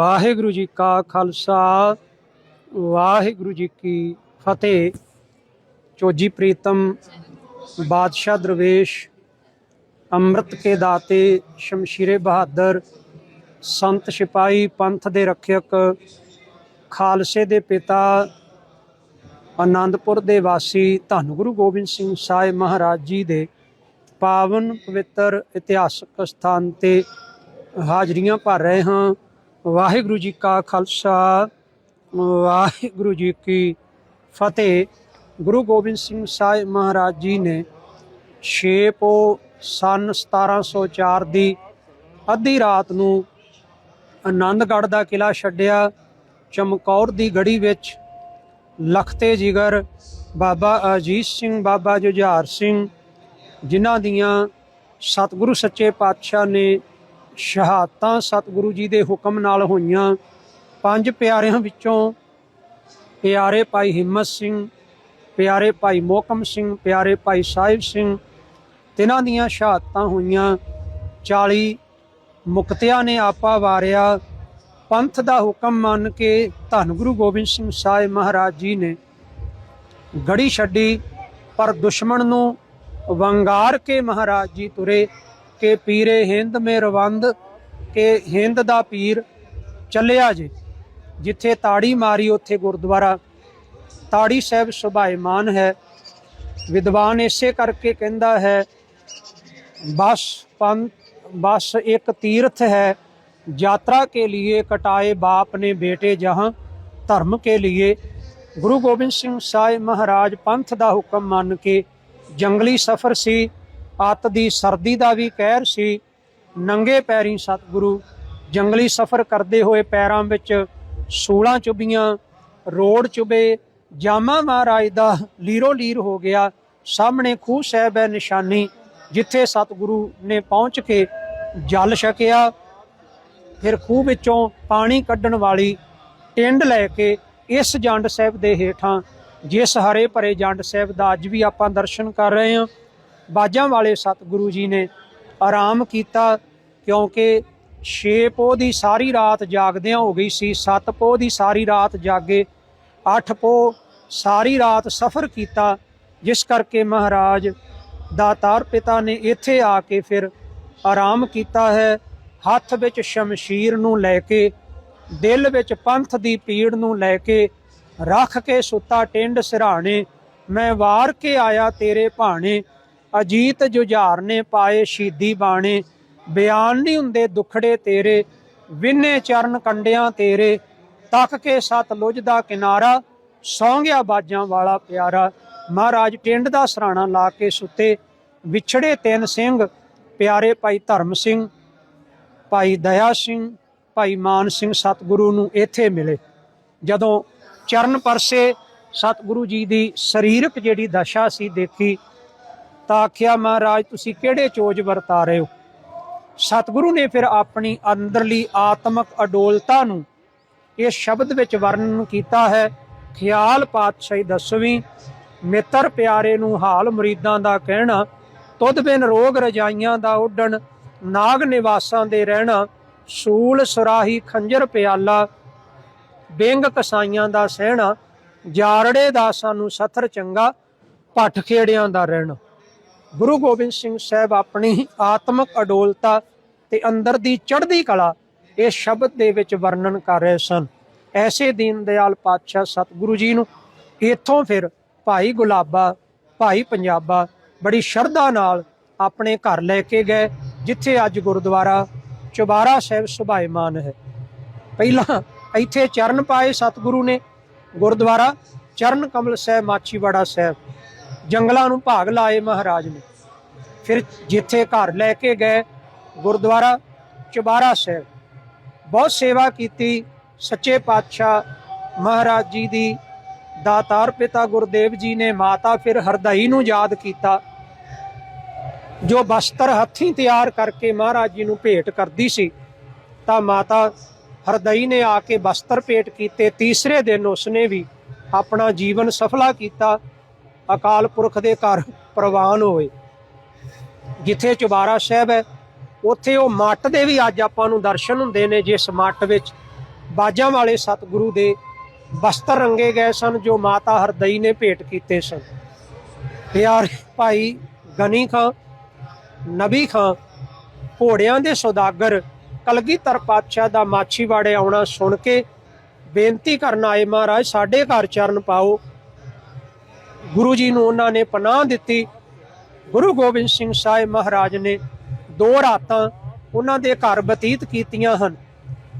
ਵਾਹਿਗੁਰੂ ਜੀ ਕਾ ਖਾਲਸਾ, ਵਾਹਿਗੁਰੂ ਜੀ ਕੀ ਫਤਿਹ। ਚੋਜੀ ਪ੍ਰੀਤਮ, ਬਾਦਸ਼ਾਹ ਦਰਵੇਸ਼, ਅੰਮ੍ਰਿਤ ਕੇ ਦਾਤੇ ਸ਼ਮਸ਼ੀਰੇ ਬਹਾਦਰ, ਸੰਤ ਸਿਪਾਹੀ ਪੰਥ ਦੇ ਰੱਖਿਅਕ, ਖਾਲਸੇ ਦੇ ਪਿਤਾ, ਆਨੰਦਪੁਰ ਦੇ ਵਾਸੀ ਧੰਨ ਗੁਰੂ ਗੋਬਿੰਦ ਸਿੰਘ ਸਾਹਿਬ ਮਹਾਰਾਜ ਜੀ ਦੇ ਪਾਵਨ ਪਵਿੱਤਰ ਇਤਿਹਾਸਕ ਸਥਾਨ ਤੇ ਹਾਜ਼ਰੀਆਂ ਭਰ ਰਹੇ ਹਾਂ। ਵਾਹਿਗੁਰੂ ਜੀ ਕਾ ਖਾਲਸਾ, ਵਾਹਿਗੁਰੂ ਜੀ ਕੀ ਫਤਿਹ। ਗੁਰੂ ਗੋਬਿੰਦ ਸਿੰਘ ਸਾਹਿਬ ਮਹਾਰਾਜ ਜੀ ਨੇ 6 ਪੋ ਸਨ 1704 ਦੀ ਅੱਧੀ ਰਾਤ ਨੂੰ ਆਨੰਦਗੜ੍ਹ ਦਾ ਕਿਲਾ ਛੱਡਿਆ। ਚਮਕੌਰ ਦੀ ਗੜੀ ਵਿੱਚ ਲਖਤੇ ਜਿਗਰ, ਬਾਬਾ ਅਜੀਤ ਸਿੰਘ, ਬਾਬਾ ਜੁਝਾਰ ਸਿੰਘ, ਜਿਨ੍ਹਾਂ ਦੀਆਂ ਸਤਿਗੁਰੂ ਸੱਚੇ ਪਾਤਸ਼ਾਹ ਨੇ ਸ਼ਹਾਦਤਾਂ ਸਤਿਗੁਰੂ ਜੀ ਦੇ ਹੁਕਮ ਨਾਲ ਹੋਈਆਂ। ਪੰਜ ਪਿਆਰਿਆਂ ਵਿੱਚੋਂ ਪਿਆਰੇ ਭਾਈ ਹਿੰਮਤ ਸਿੰਘ, ਪਿਆਰੇ ਭਾਈ ਮੋਕਮ ਸਿੰਘ, ਪਿਆਰੇ ਭਾਈ ਸਾਹਿਬ ਸਿੰਘ, ਤਿਨਾਂ ਦੀਆਂ ਸ਼ਹਾਦਤਾਂ ਹੋਈਆਂ। 40 ਮੁਕਤਿਆਂ ਨੇ ਆਪਾ ਵਾਰਿਆ। ਪੰਥ ਦਾ ਹੁਕਮ ਮੰਨ ਕੇ ਧੰਨ ਗੁਰੂ ਗੋਬਿੰਦ ਸਿੰਘ ਸਾਹਿਬ ਮਹਾਰਾਜ ਜੀ ਨੇ ਗੜੀ ਛੱਡੀ, ਪਰ ਦੁਸ਼ਮਣ ਨੂੰ ਵੰਗਾਰ ਕੇ ਮਹਾਰਾਜ ਜੀ ਤੁਰੇ। ਕਿ ਪੀਰੇ ਹਿੰਦ ਮੇ ਰਵੰਦ ਕਿ ਹਿੰਦ ਦਾ ਪੀਰ ਚੱਲਿਆ ਜੇ, ਜਿੱਥੇ ਤਾੜੀ ਮਾਰੀ ਉੱਥੇ ਗੁਰਦੁਆਰਾ। ਤਾੜੀ ਸਾਹਿਬ ਸੁਭਾਇਮਾਨ ਹੈ। ਵਿਦਵਾਨ ਇਸੇ ਕਰਕੇ ਕਹਿੰਦਾ ਹੈ, ਬਸ ਪੰਥ, ਬਸ ਇੱਕ ਤੀਰਥ ਹੈ। ਯਾਤਰਾ ਕੇ ਲਈ ਕਟਾਏ ਬਾਪ ਨੇ ਬੇਟੇ ਜਹਾਂ, ਧਰਮ ਕੇ ਲਈ ਗੁਰੂ ਗੋਬਿੰਦ ਸਿੰਘ ਸਾਹਿਬ ਮਹਾਰਾਜ ਪੰਥ ਦਾ ਹੁਕਮ ਮੰਨ ਕੇ ਜੰਗਲੀ ਸਫ਼ਰ ਸੀ। ਅੱਤ ਦੀ ਸਰਦੀ ਦਾ ਵੀ ਕਹਿਰ ਸੀ। ਨੰਗੇ ਪੈਰੀ ਸਤਿਗੁਰੂ ਜੰਗਲੀ ਸਫ਼ਰ ਕਰਦੇ ਹੋਏ ਪੈਰਾਂ ਵਿੱਚ ਸੂਲਾਂ ਚੁਬੀਆਂ ਰੋਡ ਚੁਬੇ ਜਾਮਾ ਮਹਾਰਾਜ ਦਾ ਲੀਰੋ ਲੀਰ ਹੋ ਗਿਆ। ਸਾਹਮਣੇ ਖੂਹ ਸਾਹਿਬ ਹੈ ਨਿਸ਼ਾਨੀ, ਜਿੱਥੇ ਸਤਿਗੁਰੂ ਨੇ ਪਹੁੰਚ ਕੇ ਜਲ ਛਕਿਆ। ਫਿਰ ਖੂਹ ਵਿੱਚੋਂ ਪਾਣੀ ਕੱਢਣ ਵਾਲੀ ਟਿੰਡ ਲੈ ਕੇ ਇਸ ਜੰਡ ਸਾਹਿਬ ਦੇ ਹੇਠਾਂ, ਜਿਸ ਹਰੇ ਭਰੇ ਜੰਡ ਸਾਹਿਬ ਦਾ ਅੱਜ ਵੀ ਆਪਾਂ ਦਰਸ਼ਨ ਕਰ ਰਹੇ ਹਾਂ। ਬਾਜਾਂ ਵਾਲੇ ਸਤਿਗੁਰੂ ਜੀ ਨੇ ਆਰਾਮ ਕੀਤਾ, ਕਿਉਂਕਿ 6 ਪੋਹ ਦੀ ਸਾਰੀ ਰਾਤ ਜਾਗਦਿਆਂ ਹੋ ਗਈ ਸੀ 7 ਪੋਹ ਦੀ ਸਾਰੀ ਰਾਤ ਜਾਗੇ 8 ਪੋਹ ਸਾਰੀ ਰਾਤ ਸਫ਼ਰ ਕੀਤਾ, ਜਿਸ ਕਰਕੇ ਮਹਾਰਾਜ ਦਾਤਾਰ ਪਿਤਾ ਨੇ ਇੱਥੇ ਆ ਕੇ ਫਿਰ ਆਰਾਮ ਕੀਤਾ ਹੈ, ਹੱਥ ਵਿੱਚ ਸ਼ਮਸ਼ੀਰ ਨੂੰ ਲੈ ਕੇ, ਦਿਲ ਵਿੱਚ ਪੰਥ ਦੀ ਪੀੜ ਨੂੰ ਲੈ ਕੇ, ਰੱਖ ਕੇ ਸੁੱਤਾ ਟਿੰਡ ਸਿਰਾਣੇ ਮੈਂ ਵਾਰ ਕੇ ਆਇਆ ਤੇਰੇ ਭਾਣੇ ਅਜੀਤ ਜੁਝਾਰ ਨੇ ਪਾਏ ਸ਼ੀਦੀ ਬਾਣੇ। ਬਿਆਨ ਨਹੀਂ ਹੁੰਦੇ ਦੁਖੜੇ ਤੇਰੇ, ਵਿੰਨੇ ਚਰਨ ਕੰਡਿਆਂ ਤੇਰੇ। ਤੱਕ ਕੇ ਸਤਲੁਜ ਦਾ ਕਿਨਾਰਾ ਸੌਂ ਗਿਆ ਬਾਜਾਂ ਵਾਲਾ ਪਿਆਰਾ। ਮਹਾਰਾਜ ਟਿੰਡ ਦਾ ਸਰਾਣਾ ਲਾ ਕੇ ਸੁੱਤੇ, ਵਿਛੜੇ ਤਿੰਨ ਸਿੰਘ, ਪਿਆਰੇ ਭਾਈ ਧਰਮ ਸਿੰਘ, ਭਾਈ ਦਇਆ ਸਿੰਘ, ਭਾਈ ਮਾਨ ਸਿੰਘ ਸਤਿਗੁਰੂ ਨੂੰ ਇੱਥੇ ਮਿਲੇ। ਜਦੋਂ ਚਰਨ ਪਰਸੇ, ਸਤਿਗੁਰੂ ਜੀ ਦੀ ਸਰੀਰਕ ਜਿਹੜੀ ਦਸ਼ਾ ਸੀ ਦੇਖੀ ਤਾਂ ਆਖਿਆ, ਮਹਾਰਾਜ, ਤੁਸੀਂ ਕਿਹੜੇ ਚੋਜ ਵਰਤਾ ਰਹੇ ਹੋ? ਸਤਿਗੁਰੂ ਨੇ ਫਿਰ ਆਪਣੀ ਅੰਦਰਲੀ ਆਤਮਿਕ ਅਡੋਲਤਾ ਨੂੰ ਇਸ ਸ਼ਬਦ ਵਿੱਚ ਵਰਣਨ ਕੀਤਾ ਹੈ, ਖਿਆਲ ਪਾਤਸ਼ਾਹੀ, ਦਸਵੀਂ, ਮਿੱਤਰ ਪਿਆਰੇ ਨੂੰ ਹਾਲ ਮੁਰੀਦਾਂ ਦਾ ਕਹਿਣਾ, ਤੁਧ ਬਿਨ ਰੋਗ ਰਜਾਈਆਂ ਦਾ ਉੱਡਣ, ਨਾਗ ਨਿਵਾਸਾਂ ਦੇ ਰਹਿਣਾ, ਸੂਲ ਸੁਰਾਹੀ ਖੰਜਰ ਪਿਆਲਾ, ਬਿੰਗ ਕਸਾਈਆਂ ਦਾ ਸਹਿਣਾ, ਜਾਰੜੇ ਦਾ ਸਾਨੂੰ ਸਥਰ ਚੰਗਾ, ਪੱਠ ਖੇੜਿਆਂ ਦਾ ਰਹਿਣਾ। ਗੁਰੂ ਗੋਬਿੰਦ ਸਿੰਘ ਸਾਹਿਬ ਆਪਣੀ ਆਤਮਿਕ ਅਡੋਲਤਾ ਤੇ ਅੰਦਰ ਦੀ ਚੜ੍ਹਦੀ ਕਲਾ ਇਸ ਸ਼ਬਦ ਦੇ ਵਿੱਚ ਵਰਣਨ ਕਰ ਰਹੇ ਸਨ। ਐਸੇ ਦੀਨ ਦਿਆਲ ਪਾਤਸ਼ਾਹ ਸਤਿਗੁਰੂ ਜੀ ਨੂੰ ਇੱਥੋਂ ਫਿਰ ਭਾਈ ਗੁਲਾਬਾ, ਭਾਈ ਪੰਜਾਬਾ ਬੜੀ ਸ਼ਰਧਾ ਨਾਲ ਆਪਣੇ ਘਰ ਲੈ ਕੇ ਗਏ, ਜਿੱਥੇ ਅੱਜ ਗੁਰਦੁਆਰਾ ਚੁਬਾਰਾ ਸਾਹਿਬ ਸੁਭਾਇਮਾਨ ਹੈ। ਪਹਿਲਾਂ ਇੱਥੇ ਚਰਨ ਪਾਏ ਸਤਿਗੁਰੂ ਨੇ, ਗੁਰਦੁਆਰਾ ਚਰਨ ਕਮਲ ਸਾਹਿਬ, ਮਾਛੀਵਾੜਾ ਸਾਹਿਬ। ਜੰਗਲਾਂ ਨੂੰ ਭਾਗ ਲਾਏ ਮਹਾਰਾਜ ਨੇ। ਫਿਰ ਜਿੱਥੇ ਘਰ ਲੈ ਕੇ ਗਏ, ਗੁਰਦੁਆਰਾ ਚੁਬਾਰਾ ਸਾਹਿਬ। ਬਹੁਤ ਸੇਵਾ ਕੀਤੀ ਸੱਚੇ ਪਾਤਸ਼ਾਹ ਮਹਾਰਾਜ ਜੀ ਦੀ। ਦਾਤਾਰ ਪਿਤਾ ਗੁਰਦੇਵ ਜੀ ਨੇ ਮਾਤਾ ਫਿਰ ਹਰਦਈ ਨੂੰ ਯਾਦ ਕੀਤਾ, ਜੋ ਬਸਤਰ ਹੱਥੀਂ ਤਿਆਰ ਕਰਕੇ ਮਹਾਰਾਜ ਜੀ ਨੂੰ ਭੇਟ ਕਰਦੀ ਸੀ। ਤਾਂ ਮਾਤਾ ਹਰਦਈ ਨੇ ਆ ਕੇ ਬਸਤਰ ਭੇਟ ਕੀਤੇ। ਤੀਸਰੇ ਦਿਨ ਉਸਨੇ ਵੀ ਆਪਣਾ ਜੀਵਨ ਸਫਲਾ ਕੀਤਾ। ਅਕਾਲ ਪੁਰਖ ਦੇ ਘਰ ਪ੍ਰਵਾਨ ਹੋਏ ਜਿੱਥੇ ਚੁਬਾਰਾ ਸਾਹਿਬ ਹੈ, ਉੱਥੇ ਉਹ ਮੱਟ ਦੇ ਵੀ ਅੱਜ ਆਪਾਂ ਨੂੰ ਦਰਸ਼ਨ ਹੁੰਦੇ ਨੇ, ਜਿਸ ਮੱਟ ਵਿੱਚ ਬਾਜਾਂ ਵਾਲੇ ਸਤਿਗੁਰੂ ਦੇ ਬਸਤਰ ਰੰਗੇ ਗਏ ਸਨ, ਜੋ ਮਾਤਾ ਹਰਦਈ ਨੇ ਭੇਟ ਕੀਤੇ ਸਨ। ਪਿਆਰੇ ਭਾਈ ਗਨੀ ਖਾਂ, ਨਬੀ ਖਾਂ, ਘੋੜਿਆਂ ਦੇ ਸੌਦਾਗਰ, ਕਲਗੀਧਰ ਪਾਤਸ਼ਾਹ ਦਾ ਮਾਛੀਵਾੜੇ ਆਉਣਾ ਸੁਣ ਕੇ ਬੇਨਤੀ ਕਰਨ ਆਏ, ਮਹਾਰਾਜ, ਸਾਡੇ ਘਰ ਚਰਨ ਪਾਓ। ਗੁਰੂ ਜੀ ਨੂੰ ਉਹਨਾਂ ਨੇ ਪਨਾਹ ਦਿੱਤੀ। ਗੁਰੂ ਗੋਬਿੰਦ ਸਿੰਘ ਸਾਹਿਬ ਮਹਾਰਾਜ ਨੇ ਦੋ ਰਾਤਾਂ ਉਹਨਾਂ ਦੇ ਘਰ ਬਤੀਤ ਕੀਤੀਆਂ ਹਨ।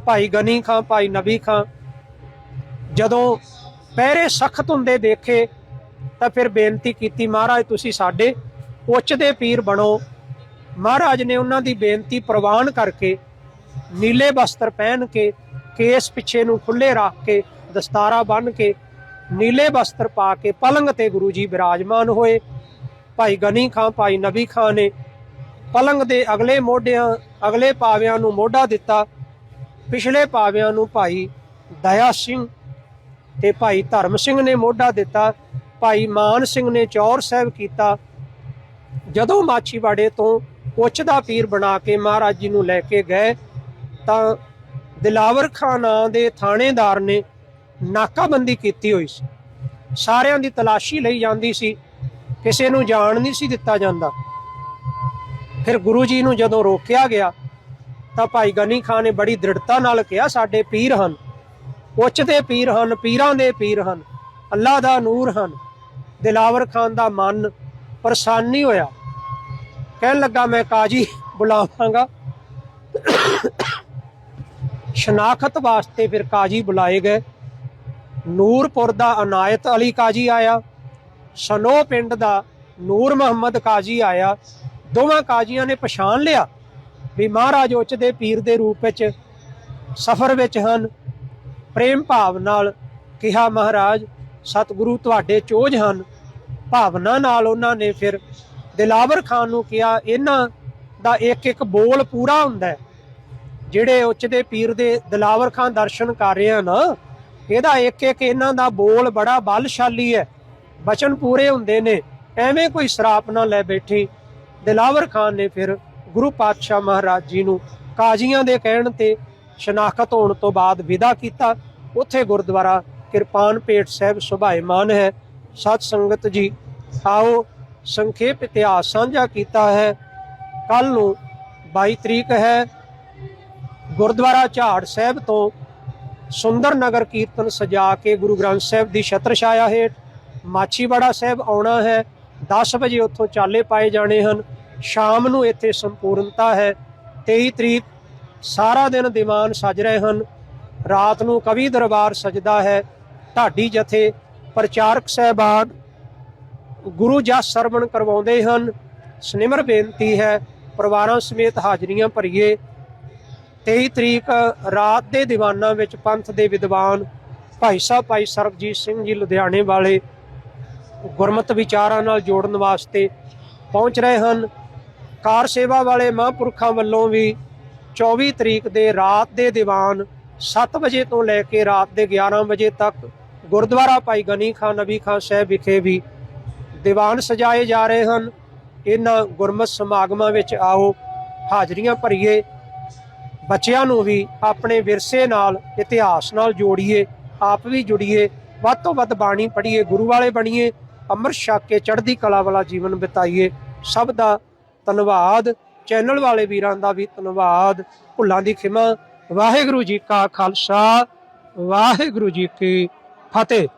ਭਾਈ ਗਨੀ ਖਾਂ, ਭਾਈ ਨਬੀ ਖਾਂ। ਜਦੋਂ ਪਹਿਰੇ ਸਖਤ ਹੁੰਦੇ ਦੇਖੇ, ਤਾਂ ਫਿਰ ਬੇਨਤੀ ਕੀਤੀ, ਮਹਾਰਾਜ, ਤੁਸੀਂ ਸਾਡੇ ਉੱਚ ਦੇ ਪੀਰ ਬਣੋ। ਮਹਾਰਾਜ ਨੇ ਉਹਨਾਂ ਦੀ ਬੇਨਤੀ ਪ੍ਰਵਾਨ ਕਰਕੇ ਨੀਲੇ ਵਸਤਰ ਪਹਿਨ ਕੇ, ਕੇਸ ਪਿੱਛੇ ਨੂੰ ਖੁੱਲੇ ਰੱਖ ਕੇ, ਦਸਤਾਰਾ ਬੰਨ ਕੇ ਨੀਲੇ ਵਸਤਰ ਪਾ ਕੇ ਪਲੰਗ ਤੇ ਗੁਰੂ ਜੀ ਬਿਰਾਜਮਾਨ ਹੋਏ। ਭਾਈ ਗਨੀ ਖਾਂ, ਭਾਈ ਨਬੀ ਖਾਂ ਨੇ ਪਲੰਗ ਦੇ ਅਗਲੇ ਮੋਢਿਆਂ, ਅਗਲੇ ਪਾਵਿਆਂ ਨੂੰ ਮੋਢਾ ਦਿੱਤਾ। ਪਿਛਲੇ ਪਾਵਿਆਂ ਨੂੰ ਭਾਈ ਦਇਆ ਸਿੰਘ ਤੇ ਭਾਈ ਧਰਮ ਸਿੰਘ ਨੇ ਮੋਢਾ ਦਿੱਤਾ। ਭਾਈ ਮਾਨ ਸਿੰਘ ਨੇ ਚੌਰ ਸਾਹਿਬ ਕੀਤਾ। ਜਦੋਂ ਮਾਛੀਵਾੜੇ ਤੋਂ ਉੱਚ ਦਾ ਪੀਰ ਬਣਾ ਕੇ ਮਹਾਰਾਜ ਜੀ ਨੂੰ ਲੈ ਕੇ ਗਏ, ਤਾਂ ਦਿਲਾਵਰ ਖਾਨ ਨਾਂ ਦੇ ਥਾਣੇਦਾਰ ਨੇ ਨਾਕਾਬੰਦੀ ਕੀਤੀ ਹੋਈ ਸੀ। ਸਾਰਿਆਂ ਦੀ ਤਲਾਸ਼ੀ ਲਈ ਜਾਂਦੀ ਸੀ। ਕਿਸੇ ਨੂੰ ਜਾਣ ਨਹੀਂ ਸੀ ਦਿੱਤਾ ਜਾਂਦਾ। ਫਿਰ ਗੁਰੂ ਜੀ ਨੂੰ ਜਦੋਂ ਰੋਕਿਆ ਗਿਆ, ਤਾਂ ਭਾਈ ਗਨੀ ਖਾਨ ਨੇ ਬੜੀ ਦ੍ਰਿੜਤਾ ਨਾਲ ਕਿਹਾ, ਸਾਡੇ ਪੀਰ ਹਨ। ਉੱਚ ਦੇ ਪੀਰ ਹਨ, ਪੀਰਾਂ ਦੇ ਪੀਰ ਹਨ। ਅੱਲਾ ਦਾ ਨੂਰ ਹਨ। ਦਿਲਾਵਰ ਖਾਨ ਦਾ ਮਨ ਪਰੇਸ਼ਾਨ ਨਹੀਂ ਹੋਇਆ। ਕਹਿਣ ਲੱਗਾ, ਮੈਂ ਕਾਜੀ ਬੁਲਾਵਾਂਗਾ। ਸ਼ਨਾਖਤ ਵਾਸਤੇ ਫਿਰ ਕਾਜੀ ਬੁਲਾਏ ਗਏ। ਨੂਰਪੁਰ ਦਾ ਅਨਾਇਤ ਅਲੀ ਕਾਜੀ ਆਇਆ, ਸਨੋ ਪਿੰਡ ਦਾ ਨੂਰ ਮੁਹੰਮਦ ਕਾਜੀ ਆਇਆ, ਦੋਵਾਂ ਕਾਜੀਆਂ ਨੇ ਪਛਾਣ ਲਿਆ ਵੀ ਮਹਾਰਾਜ ਉੱਚ ਦੇ ਪੀਰ ਦੇ ਰੂਪ ਵਿੱਚ ਸਫ਼ਰ ਵਿੱਚ ਹਨ। ਪ੍ਰੇਮ ਭਾਵ ਨਾਲ ਕਿਹਾ, ਮਹਾਰਾਜ, ਸਤਿਗੁਰੂ ਤੁਹਾਡੇ ਚੋਜ ਹਨ। ਭਾਵਨਾ ਨਾਲ ਉਹਨਾਂ ਨੇ ਫਿਰ ਦਿਲਾਵਰ ਖਾਨ ਨੂੰ ਕਿਹਾ, ਇਹਨਾਂ ਦਾ ਇੱਕ ਇੱਕ ਬੋਲ ਪੂਰਾ ਹੁੰਦਾ ਜਿਹੜੇ ਉੱਚ ਦੇ ਪੀਰ ਦੇ ਦਿਲਾਵਰ ਖਾਨ ਦਰਸ਼ਨ ਕਰ ਰਹੇ ਹਨ। ਇਹਦਾ ਇੱਕ ਇੱਕ ਇਹਨਾਂ ਦਾ ਬੋਲ ਬੜਾ ਬਲਸ਼ਾਲੀ ਹੈ। ਬਚਨ ਪੂਰੇ ਹੁੰਦੇ ਨੇ। ਐਵੇਂ ਕੋਈ ਸਰਾਪ ਨਾ ਲੈ ਬੈਠੀ। ਦਿਲਾਵਰ ਖਾਨ ਨੇ ਫਿਰ ਗੁਰੂ ਪਾਤਸ਼ਾਹ ਮਹਾਰਾਜ ਜੀ ਨੂੰ ਕਾਜ਼ੀਆਂ ਦੇ ਕਹਿਣ ਤੇ ਸ਼ਨਾਖਤ ਹੋਣ ਤੋਂ ਬਾਅਦ ਵਿਦਾ ਕੀਤਾ। ਉੱਥੇ ਗੁਰਦੁਆਰਾ ਕਿਰਪਾਨ ਪੇਟ ਸਾਹਿਬ ਸੁਭਾਏਮਾਨ ਹੈ। ਸਤ ਸੰਗਤ ਜੀ, ਆਓ ਸੰਖੇਪ ਇਤਿਹਾਸ ਸਾਂਝਾ ਕੀਤਾ ਹੈ। ਕੱਲ ਨੂੰ 22 ਤਰੀਕ ਹੈ। ਗੁਰਦੁਆਰਾ ਝਾੜ ਸਾਹਿਬ ਤੋਂ ਸੁੰਦਰ ਨਗਰ ਕੀਰਤਨ ਸਜਾ ਕੇ ਗੁਰੂ ਗ੍ਰੰਥ ਸਾਹਿਬ ਦੀ ਛਤਰ ਛਾਇਆ ਹੇਠ ਮਾਛੀਵਾੜਾ ਸਾਹਿਬ ਆਉਣਾ ਹੈ। 10 ਵਜੇ ਉੱਥੋਂ ਚਾਲੇ ਪਾਏ ਜਾਣੇ ਹਨ। ਸ਼ਾਮ ਨੂੰ ਇੱਥੇ ਸੰਪੂਰਨਤਾ ਹੈ। 23 ਤਰੀਕ ਸਾਰਾ ਦਿਨ ਦੀਵਾਨ ਸਜ ਰਹੇ ਹਨ। ਰਾਤ ਨੂੰ ਕਵੀ ਦਰਬਾਰ ਸਜਦਾ ਹੈ। ਢਾਡੀ ਜਥੇ ਪ੍ਰਚਾਰਕ ਸਹਿਬਾਨ ਗੁਰੂ ਜਸ ਸਰਵਣ ਕਰਵਾਉਂਦੇ ਹਨ। ਸਨਿਮਰ ਬੇਨਤੀ ਹੈ, ਪਰਿਵਾਰਾਂ ਸਮੇਤ ਹਾਜ਼ਰੀਆਂ ਭਰੀਏ। 23 ਤਰੀਕ ਰਾਤ ਦੇ ਦੀਵਾਨਾਂ ਵਿੱਚ ਪੰਥ ਦੇ ਵਿਦਵਾਨ ਭਾਈ ਸਾਹਿਬ, ਭਾਈ ਸਰਬਜੀਤ ਸਿੰਘ ਜੀ ਲੁਧਿਆਣੇ ਵਾਲੇ ਗੁਰਮਤ ਵਿਚਾਰਾਂ ਨਾਲ ਜੋੜਨ ਵਾਸਤੇ ਪਹੁੰਚ ਰਹੇ ਹਨ। ਕਾਰ ਸੇਵਾ ਵਾਲੇ ਮਹਾਂਪੁਰਖਾਂ ਵੱਲੋਂ ਵੀ 24 ਤਰੀਕ ਦੇ ਰਾਤ ਦੇ ਦੀਵਾਨ 7 ਵਜੇ ਤੋਂ ਲੈ ਕੇ ਰਾਤ ਦੇ 11 ਵਜੇ ਤੱਕ ਗੁਰਦੁਆਰਾ ਭਾਈ ਗਨੀ ਖਾਨ ਨਬੀ ਖਾਨ ਸਾਹਿਬ ਵਿਖੇ ਵੀ ਦੀਵਾਨ ਸਜਾਏ ਜਾ ਰਹੇ ਹਨ। ਇਹਨਾਂ ਗੁਰਮਤ ਸਮਾਗਮਾਂ ਵਿੱਚ ਆਓ, ਹਾਜ਼ਰੀਆਂ ਭਰੀਏ। ਬੱਚਿਆਂ ਨੂੰ ਵੀ ਆਪਣੇ ਵਿਰਸੇ ਨਾਲ, ਇਤਿਹਾਸ ਨਾਲ ਜੋੜੀਏ, ਆਪ ਵੀ ਜੁੜੀਏ, ਵੱਧ ਤੋਂ ਵੱਧ ਬਾਣੀ ਪੜ੍ਹੀਏ, ਗੁਰੂ ਵਾਲੇ ਬਣੀਏ, ਅੰਮ੍ਰਿਤ ਛਕ ਕੇ ਚੜ੍ਹਦੀ ਕਲਾ ਵਾਲਾ ਜੀਵਨ ਬਿਤਾਈਏ। ਸਭ ਦਾ ਧੰਨਵਾਦ। ਚੈਨਲ ਵਾਲੇ ਵੀਰਾਂ ਦਾ ਵੀ ਧੰਨਵਾਦ। ਭੁੱਲਾਂ ਦੀ ਖਿਮਾ। ਵਾਹਿਗੁਰੂ ਜੀ ਕਾ ਖਾਲਸਾ। ਵਾਹਿਗੁਰੂ ਜੀ ਕੀ ਫਤਿਹ।